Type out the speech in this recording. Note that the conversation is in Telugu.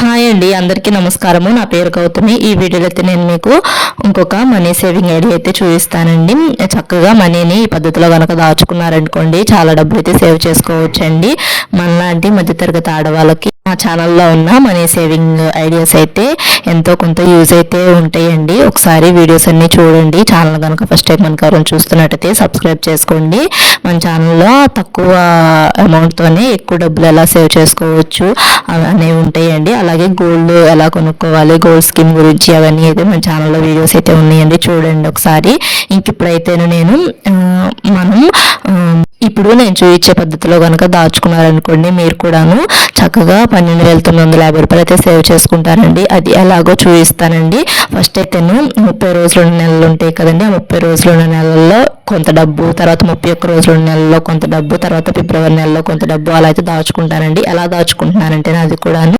హాయ్ అండి అందరికీ నమస్కారము. నా పేరు గౌతమి. ఈ వీడియోలో అయితే నేను మీకు ఇంకొక మనీ సేవింగ్ ఐడియా అయితే చూపిస్తానండి. చక్కగా మనీని ఈ పద్ధతిలో కనుక దాచుకున్నారనుకోండి చాలా డబ్బులు అయితే సేవ్ చేసుకోవచ్చు అండి మనలాంటి మధ్యతరగతి ఆడవాళ్ళకి మా ఛానల్లో ఉన్న మనీ సేవింగ్ ఐడియాస్ అయితే ఎంతో కొంత యూజ్ అయితే ఉంటాయండి. ఒకసారి వీడియోస్ అన్నీ చూడండి. ఛానల్ కనుక ఫస్ట్ టైం మనకు ఎవరైనా చూస్తున్నట్టయితే సబ్స్క్రైబ్ చేసుకోండి. మన ఛానల్లో తక్కువ అమౌంట్తోనే ఎక్కువ డబ్బులు ఎలా సేవ్ చేసుకోవచ్చు అనేవి ఉంటాయండి. అలాగే గోల్డ్ ఎలా కొనుక్కోవాలి గోల్డ్ స్కీమ్ గురించి అవన్నీ అయితే మన ఛానల్లో వీడియోస్ అయితే ఉన్నాయండి చూడండి ఒకసారి. ఇంక ఇప్పుడైతే నేను మనం ఇప్పుడు నేను చూపించే పద్ధతిలో కనుక దాచుకున్నారనుకోండి మీరు కూడాను చక్కగా పన్నెండు వేల తొమ్మిది వందల యాభై రూపాయలు అయితే సేవ్ చేసుకుంటారండి. అది ఎలాగో చూపిస్తానండి. ఫస్ట్ అయితే ముప్పై రోజులు ఉన్న నెలలు ఉంటాయి కదండి ఆ ముప్పై రోజులు ఉన్న నెలల్లో కొంత డబ్బు తర్వాత ముప్పై ఒక్క రోజులు ఉన్న నెలలో కొంత డబ్బు తర్వాత ఫిబ్రవరి నెలలో కొంత డబ్బు అలా అయితే దాచుకుంటానండి. ఎలా దాచుకుంటున్నానంటే అది కూడాను